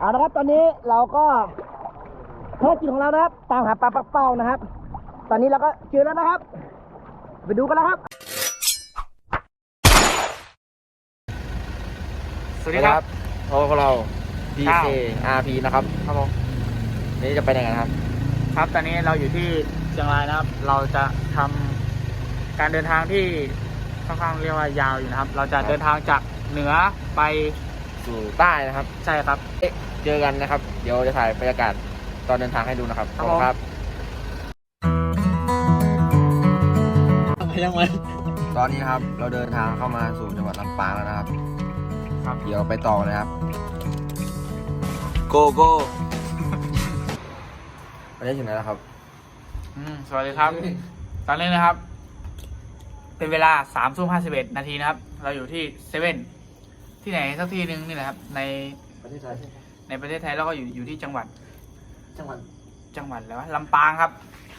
เอาละครับตอนนี้เราก็ภารกิจของเรานะครับ ตามหาปลาปักเป้านะครับ ตอนนี้เราก็เจอแล้วนะครับ ไปดูกันแล้วครับ สวัสดีครับพบกับเราครับ PK RP นะครับครับผมนี่จะไปไหนกันครับ ครับตอนนี้เราอยู่ที่เชียงรายนะครับ เราจะทำการเดินทางที่ค่อนข้างเรียกว่ายาวอยู่นะครับ เราจะครับเดินทางจากเหนือไป สู่ใต้นะครับ ใช่ครับ เอ๊ะเจอกันนะครับ เดี๋ยวจะถ่ายบรรยากาศตอนเดินทางให้ดูนะครับครับขอณครับยังไงตอนนี้นะครับเราเดินทางเข้ามาสู่จังหวัดลำปางแล้วนะครับ ครับ เดี๋ยวไปต่อเลยครับ โกโก้วันนี้ถึงไหนแล้วครับ อืมสวัสดีครับ ตอนนี้นะครับ เป็นเวลาสามทุ่มห้าสิบเอ็ดนาทีนะครับ เราอยู่ที่เซเว่น ที่ไหนสักที่หนึ่งนี่แหละครับ ในประเทศไทยในประเทศไทยแล้วก็อยู่อยู่ที่จังหวัดจังหวัดจังหวัดแล้วลำปางครับ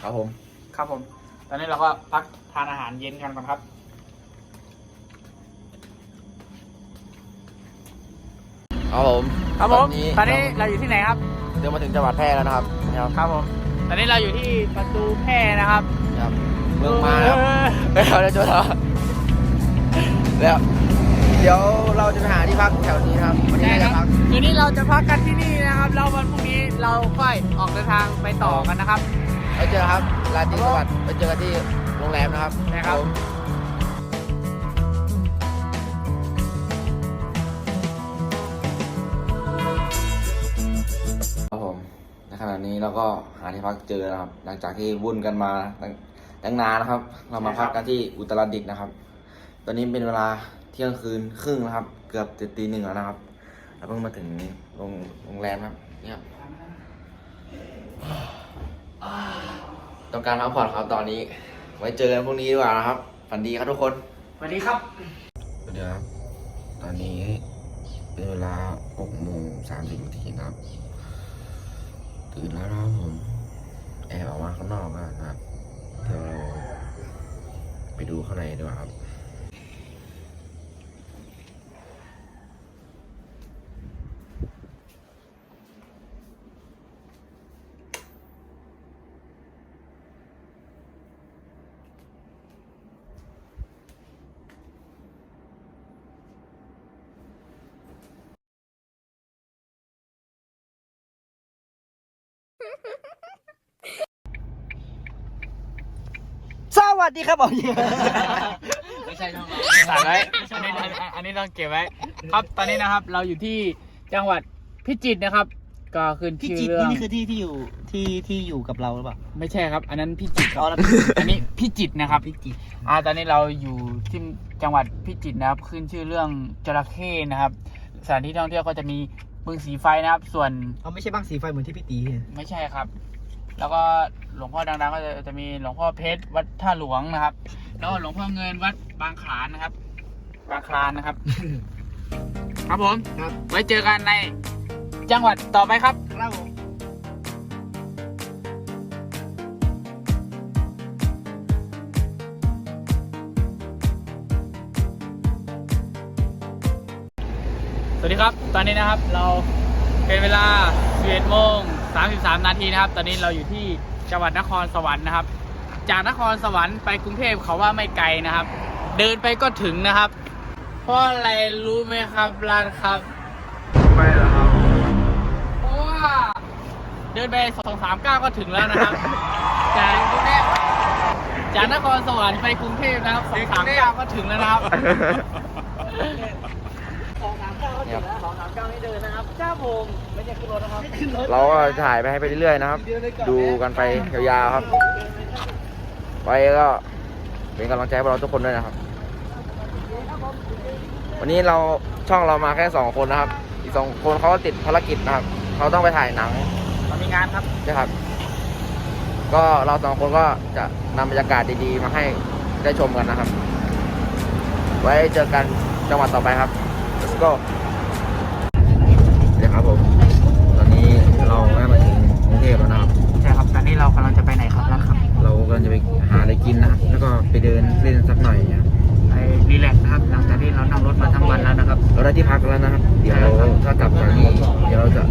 ครับผม ครับผม ตอนนี้เราก็พักทานอาหารเย็นกันก่อนครับ ครับผมครับผม ตอนนี้เราเราอยู่ที่ไหนครับ เดินมาถึงจังหวัดแพร่แล้วนะครับนะครับครับผม ตอนนี้เราอยู่ที่ประตูแพร่นะครับครับเมืองมาแล้วไปเราได้เจอแล้วแล้ว เดี๋ยวเราจะไปหาที่พักแถวนี้นะครับวันนี้ใช่เราครัจะบพักคืนนี้เราจะพักกันที่นี่นะครับแล้ววันพรุ่งนี้เราค่อยออกเดินทางไปต่อกันนะครับ ไปเจอครับราตรีสวัสดิ์ไปเจอกันที่โรงแรมนะครับใช่ครับ ผมครับผมในขณะนี้เราก็หาที่พักเจอแล้วครับ หลังจากที่วุ่นกันมาตั้งตั้งนานนะครับ เรามาพักกันที่อุตรดิตถ์นะครับ ตอนนี้เป็นเวลา เที่ยงคืนครึ่งนะครับ เกือบจะตีหนึ่งแล้วนะครับเราเพิ่งมาถึงโรงโรงแรมครับเนี่ยครับต้องการพักผ่อนครับตอนนี้ ไว้เจอกันพรุ่งนี้ดีกว่านะครับฝันดีครับทุกคนสวัสดีครับเดี๋ยวครับ ตอนนี้เป็นเวลา6โมง30นาทีนะครับ ตื่นแล้วนะครับผม แอบออกมาข้างนอกกันนะครับ เดี๋ยวเราไปดูข้างในดีกว่าครับ ส วัสดีครับผมไม่ใช่ช่องถ่ายไว้อันนี้อันนี้อันนี้ต้องเก็บไว้ ครับตอนนี้นะครับเราอยู่ที่จังหวัดพิจิตรนะครับ ก็ขึ้นพี่ชื่อจิตรเรื่องนี่คือที่ที่อยู่ที่ที่อยู่กับเราหรือเปล่าไม่ใช่ครับ อันนั้นพิจิตรคอ๋อรับแล้วอันนี้พิจิตรนะครับพี่จิตรอ่าตอนนี้เราอยู่ที่จังหวัดพิจิตรนะครับ ขึ้นชื่อเรื่องจระเข้นะครับ สถานที่ท่องเที่ยวก็จะมีบึงสีไฟนะครับ ส่วนเขาไม่ใช่บ้างสีไฟเหมือนที่พี่ตีเนี่ยไม่ใช่ครับ แล้วก็หลวงพ่อดังๆก็จะจะมีหลวงพ่อเพชรวัดท่าหลวงนะครับ แล้วก็หลวงพ่อเงินวัดบางขลานนะครับ บางคลานนะครับ ครับผม ครับ ไว้เจอกันในจังหวัดต่อไปครับ ครับผมสวัสดีครับ ตอนนี้นะครับเราเป็นเวลา11โมง 33 นาทีนะครับ ตอนนี้เราอยู่ที่จังหวัดนครสวรรค์นะครับ จากนครสวรรค์ไปกรุงเทพเขาว่าไม่ไกลนะครับ เดินไปก็ถึงนะครับ เพราะอะไรรู้ไหมครับร้านครับไม่หรอครับเพราะว่าเดินไปสองสามก้าวก็ถึงแล้วนะครับ จากกรุงเทพจากนครสวรรค์ไปกรุงเทพนะครับสองสามก้าวก็ถึงแล้วนะครับส องสามก้าวก็ถึงแล้วสองสามก้าวไม่เดินนะครับเจ้าผมไม่ใช่ขึ้นรถนะครับขึ้นรถเราก็ถ่ายไปให้ไปเรื่อยๆนะครับ ดูกันไปยาวๆครับ ไปก็เป็นกำลังใจให้พวกเราทุกคนด้วยนะครับ วันนี้เราช่องเรามาแค่สองคนนะครับ อีกสองคนเขาก็ติดภารกิจนะครับเขาต้องไปถ่ายหนังเรามีงานครับใช่ครับ ก็เราสองคนก็จะนำบรรยากาศดีๆ มาให้ได้ชมกันนะครับ ไว้เจอกันจังหวัดต่อไปครับ let's go ทพนะครับใช่ครับตอนนี้เรากำลังจะไปไหนครับนั่นครับ เรากำลังจะไปหาอะไรกินนะครับแล้วก็ไปเดินเล่นสักหน่อยเนี่ยไปรีแลกซ์นะครับ หลังจากที่เรานั่งรถมาทั้งวันแล้วนะครับ เราได้ที่พักแล้วนะครับ เดี๋ยวเราถ้ากลับจากนี้เดี๋ยวเราจะ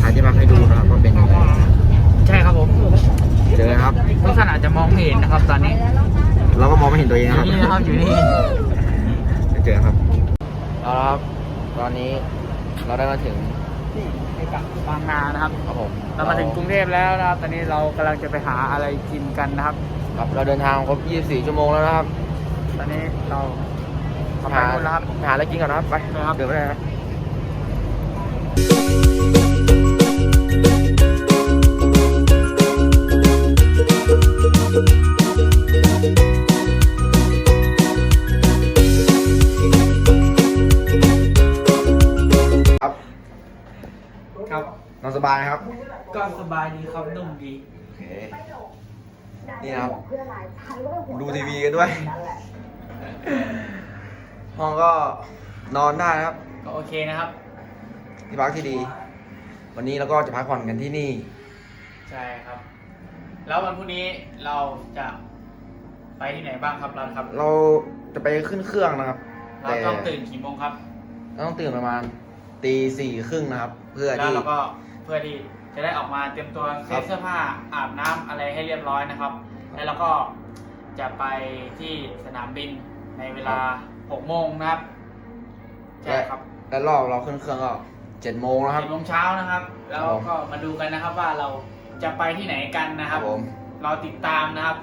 หาที่พักให้ดูนะครับว่าเป็นยังไงใช่ครับผมเจอครับทุกคนอาจจะมองไม่เห็นนะครับ ตอนนี้เราก็มองไม่เห็นตัวเองครับนี่นะครับอยู่นี่เจอครับเอาละครับ ตอนนี้เราได้มาถึง บางนานะครับครับผมเรามาถึงกรุงเทพแล้วนะครับ ตอนนี้เรากำลังจะไปหาอะไรกินกันนะครับ ครับเราเดินทางครบ 24 ชั่วโมงแล้วนะครับ ตอนนี้เราขับไปหานู่นแล้วครับหาอะไรกินก่อนนะครับไปไปครับเดินไปเลยครับครับ บายไหมครับ ก็สบายดีครับนุ่มดี โอเค นี่นะครับ ดูทีวีกันด้วย ห้องก็นอนได้นะครับ ก็โอเคนะครับ ที่พักที่ดี วันนี้เราก็จะพักผ่อนกันที่นี่ ใช่ครับ แล้ววันพรุ่งนี้เราจะไปที่ไหนบ้างครับรันครับ เราจะไปขึ้นเครื่องนะครับเราแต่ต้องตื่นกี่โมงครับ เราต้องตื่นประมาณตีสี่ครึ่งนะครับ เพื่อแล้วที่ เราก็ เพื่อที่จะได้ออกมาเตรียมตัวเซครัตบเสื้อผ้าอาบน้ำอะไรให้เรียบร้อยนะครับ แล้วเราก็จะไปที่สนามบินในเวลา6โมงนะครับใช่ครับ และรอบเราขึ้นเครื่องก็เจ็ดโมงแล้วครับเจ็ดโมงเช้านะครับ แล้วครับผมก็มาดูกันนะครับว่าเราจะไปที่ไหนกันนะครับผมเราติดตามนะครับ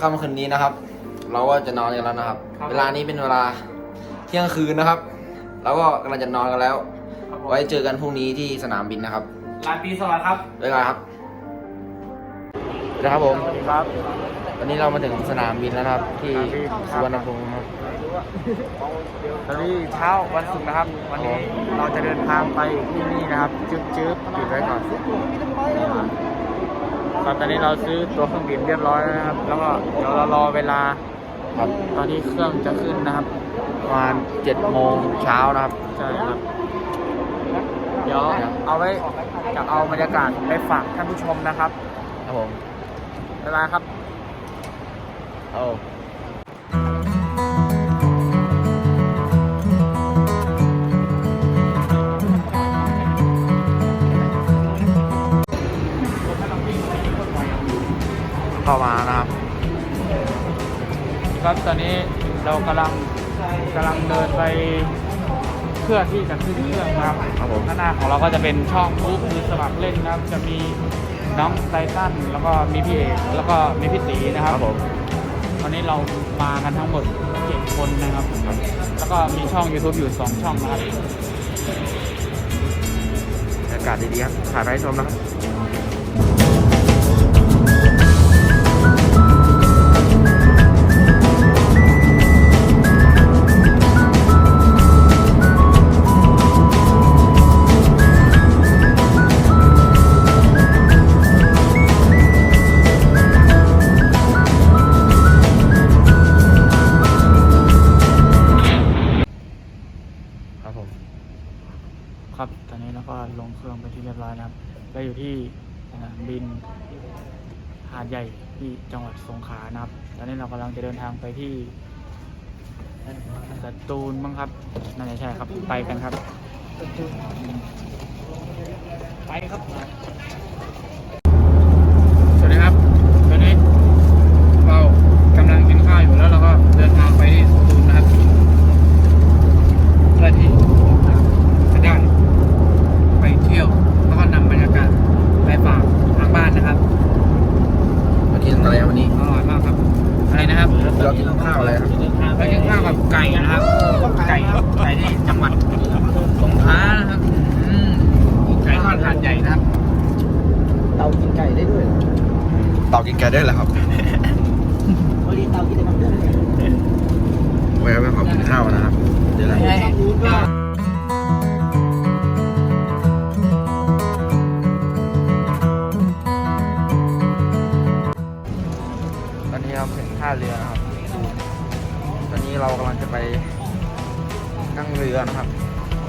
ค่ำคืนนี้นะครับ เราก็จะนอนกันแล้วนะครับ ครับ เวลานี้เป็นเวลาเที่ยงคืนนะครับ เราก็กำลังจะนอนกันแล้วครับผม ไว้เจอกันพรุ่งนี้ที่สนามบินนะครับราตรีสวัสดิ์ครับด้วยกันครับนะครับผมสวัสดีครับวันนี้เรามาถึงสนามบินแล้วนะครับ ที่สุวรรณภูมิครับตอนนี้เช้าวันศุกร์นะครับ วันนี้เราจะเดินทางไปที่นี่นะครับจึ๊บจึ๊บปิดไว้ก่อนครับตอนนี้เราซื้อตั๋วเครื่องบินเรียบร้อยแล้วนะครับ แล้วก็เดี๋ยวเรารอเวลาครับ ตอนนี้เครื่องจะขึ้นนะครับ ประมาณเจ็ดโมงเช้านะครับใช่ครับเดี๋ยวเอาไว้จะเอาบรรยากาศไปฝากท่านผู้ชมนะครับครับผมบ๊ายบายครับเอาเข้ามานะครับ ครับตอนนี้เรากำลังกำลังเดินไปเพื่อที่จะขึ้นเครื่องนะครับครับผม ข้างหน้าของเราก็จะเป็นช่องปุ๊บคือสมัครเล่นนะครับ จะมีน้องไททันแล้วก็มีพี่เอกแล้วก็มีพี่ตีนะครับครับผมวันนี้เรามากันทั้งหมดเจ็ดคนนะครับ แล้วก็มีช่อง YouTube อยู่สองช่องนะครับบรรยากาศดีๆครับถ่ายไปให้ชมนะครับครับาดใหญ่ที่จังหวัดสงขลานะครับ ตอนนี้เรากำลังจะเดินทางไปที่สตูลมั้งครับ น่าจะใช่ครับ ไปกันครับ ไปครับ สวัสดีครับ ตอนนี้เรากำลังกินข้าวอยู่แล้วเราก็เดินทางไปที่สตูลนะครับเพื่อที่จะได้ไปเที่ยวแล้วก็นำบรรยากาศไปฝากทางบ้านนะครับมา กินอะไรครับวันนี้ อร่อยมากครับอะไรนะครับเรากินข้าวอะไรครับเรากินข้าวกับไก่นะครับ ไก่ ไก่ที่จังหวัดสงขลานะครับอืมไก่ทอดถาดใหญ่นะครับ เตากินไก่ได้ด้วยต่อกินแกได้เหรอครับพอดีเตากินแต่กับเครื่องเนี่ยไว้ไว้ขอกินข้าวนะครับ เดี๋ยวนะให้ เราถึงท่าเรือนะครับตอนนี้เรากำลังจะไปนั่งเรือนะครับ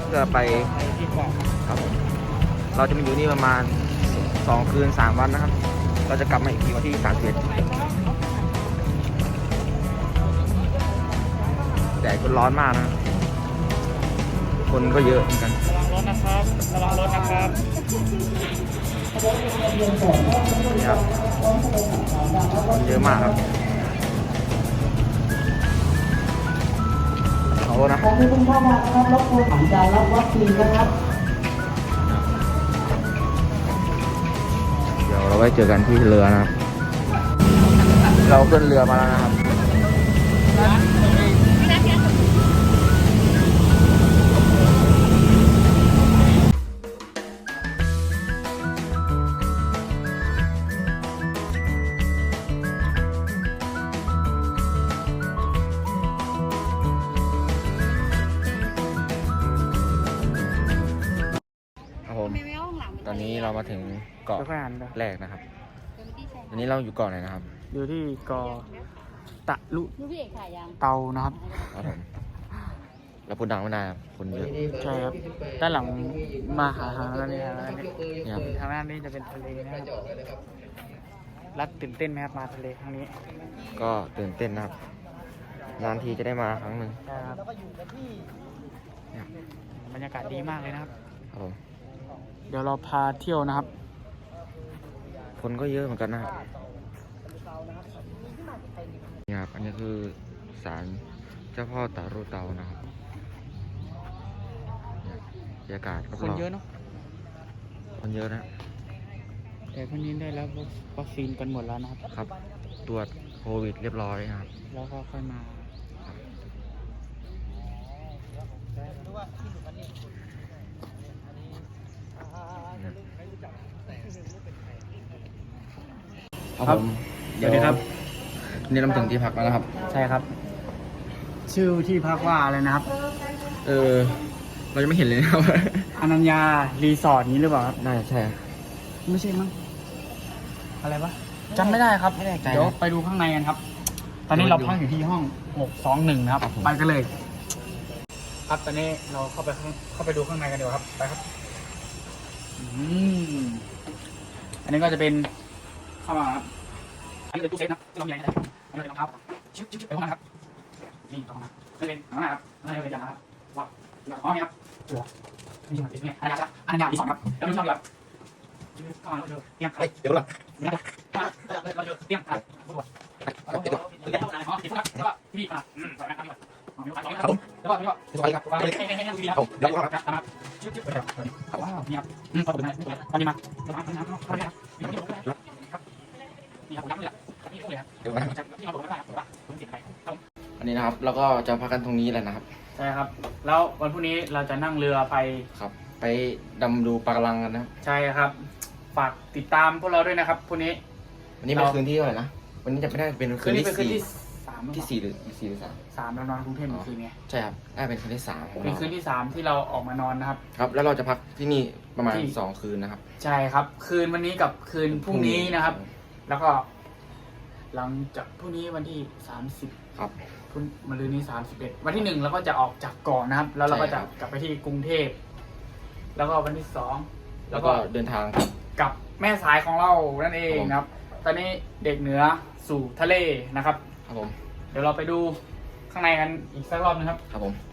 เพื่อไปที่เกาะครับผมเราจะมาอยู่นี่ประมาณสองคืนสามวันนะครับ เราจะกลับมาอีกทีวันที่สามสิบแดดก็ร้อนมากนะ คนก็เยอะเหมือนกันระวังรถนะครับระวังรถนะครับนี่ครับคนเยอะมากครับ นะขอบคุณคุณพ่อมานะครับรบกวนผ่านการรับวัคซีนนะครับ เดี๋ยวเราไว้เจอกันที่เรือนะครับ เราขึ้นเรือมาแล้วนะครับครับ ผมตอนนี้เรามาถึงเกาะเดี๋ยวค่อยหันไปแรกนะครับอันนี้เราอยู่เกาะไหนนะครับอยู่ที่กอตะลุดูพี่เอกถ่ายยังเตานะครับ ครับผมเราพูดดังไม่ได้ครับคนเยอะใช่ครับด้านหลังมาหาทางด้านนี้ทางด้านนี้นี่ครับทางด้านนี้จะเป็นทะเลนะครับรักตื่นเต้นไหมครับมาทะเลครั้งนี้ก็ตื่นเต้นนะครับนานทีจะได้มาครั้งหนึ่งใช่ครับบรรยากาศดีมากเลยนะครับครับผม เดี๋ยวเราพาเที่ยวนะครับ คนก็เยอะเหมือนกันนะครับนี่ครับอันนี้คือศาลเจ้าพ่อตารุเตานะครับเนี่ยบรรยากาศรอบๆคนเยอะเนาะคนเยอะนะ แต่คนนี้ได้รับวัคซีนกันหมดแล้วนะครับ ครับ ตรวจโควิดเรียบร้อยนะครับ แล้วก็ค่อยมา ครับผมสวัสดีครับนี่เราถึงที่พักแล้วนะครับ ใช่ครับ ชื่อที่พักว่าอะไรนะครับ เออ เราจะไม่เห็นเลยนะครับอนัญญารีสอร์ทนี้หรือเปล่าครับน่าจะใช่ครับไม่ใช่มั้งอะไรวะจำไม่ได้ครับไม่แน่ใจเดี๋ยวนะไปดูข้างในกันครับ ตอนนี้เราพักอยู่ที่ห้อง621นะครับครับผมไปกันเลย ครับตอนนี้เราเข้าไปข้างเข้าไปดูข้างในกันดีกว่าครับ ไปครับ อืมอั นนี้ก็จะเป็นเข้ามาครับอันนี้เป็นตู้เซฟนะที่เรามีอะไรกันอันนี้เป็นรองเท้าชิบชิบชิบไปห้องน้ำครับนี่ตรงนั้นนี่เป็นข้างหน้าครับข้างหน้าเป็นยางนะครับว้าวอ๋อนี่ครับตัวนี่ช่องนี้อันนี้ครับอันนี้ดีสองครับแล้วดูช่องนี้ครับเข้ามาเราเจอเตียงครับเดี๋ยวก่อนเราเจอเตียงครับเราเจอเตียงครับอ๋อดีครับแล้วก็พี่อะอืมสองนะครับ ครับผมแล้วก็แล้วก็สวัสดีครับวางให้ให้ให้ดูดีครับผมเดี๋ยวก่อนครับครับชิบชิบครับว้าวนี่ครับอืมขอบคุณนะตอนนี้มาตอนนี้มาตอนนี้ครับนี่ครับผมรับเลยนี่เลยครับเดี๋ยวก่อนนะครับที่เราบอกไม่ได้ครับผมว่าผมติดไปครับอันนี้นะครับแล้วก็จะพักกันตรงนี้แหละนะครับใช่ครับ แล้ววันพรุ่งนี้เราจะนั่งเรือไปครับ ไปดำดูปะการังกันนะครับใช่ครับ ฝากติดตามพวกเราด้วยนะครับพรุ่งนี้วันนี้เป็นเราคืนที่เท่าไหร่นะวันนี้จะไม่ได้เป็นคืคืนนนี้ที่เป็นคืนสี่ที่สามที่สี่หรือสี่หรือสามสามเรานอนกรุงเทพเมื่อคืนไงใช่ครับน่าเป็นคืนที่สามของเป็นเราคืนที่สามที่เราออกมานอนนะครับ ครับ แล้วเราจะพักที่นี่ประมาณที่ สองคืนนะครับใช่ครับ คืนวันนี้กับคืนพรุ่งนี้นะครับ แล้วก็ หลังจากพรุ่งนี้วันที่สามสิบครับ พรุ่งมะรืนนี้สามสิบเอ็ดวันที่หนึ่งเราก็จะออกจากเก่อนนะครับ แล้วเราก็ใช่จะครับ กลับไปที่กรุงเทพแล้วก็วันที่สองแล้วก็เดินทางครับ กับแม่สายของเรานั่นเองนะครับ ตอนนี้เด็กเหนือสู่ทะเลนะครับ ครับผม เดี๋ยวเราไปดูข้างในกันอีกสักรอบนึงครับ ครับผม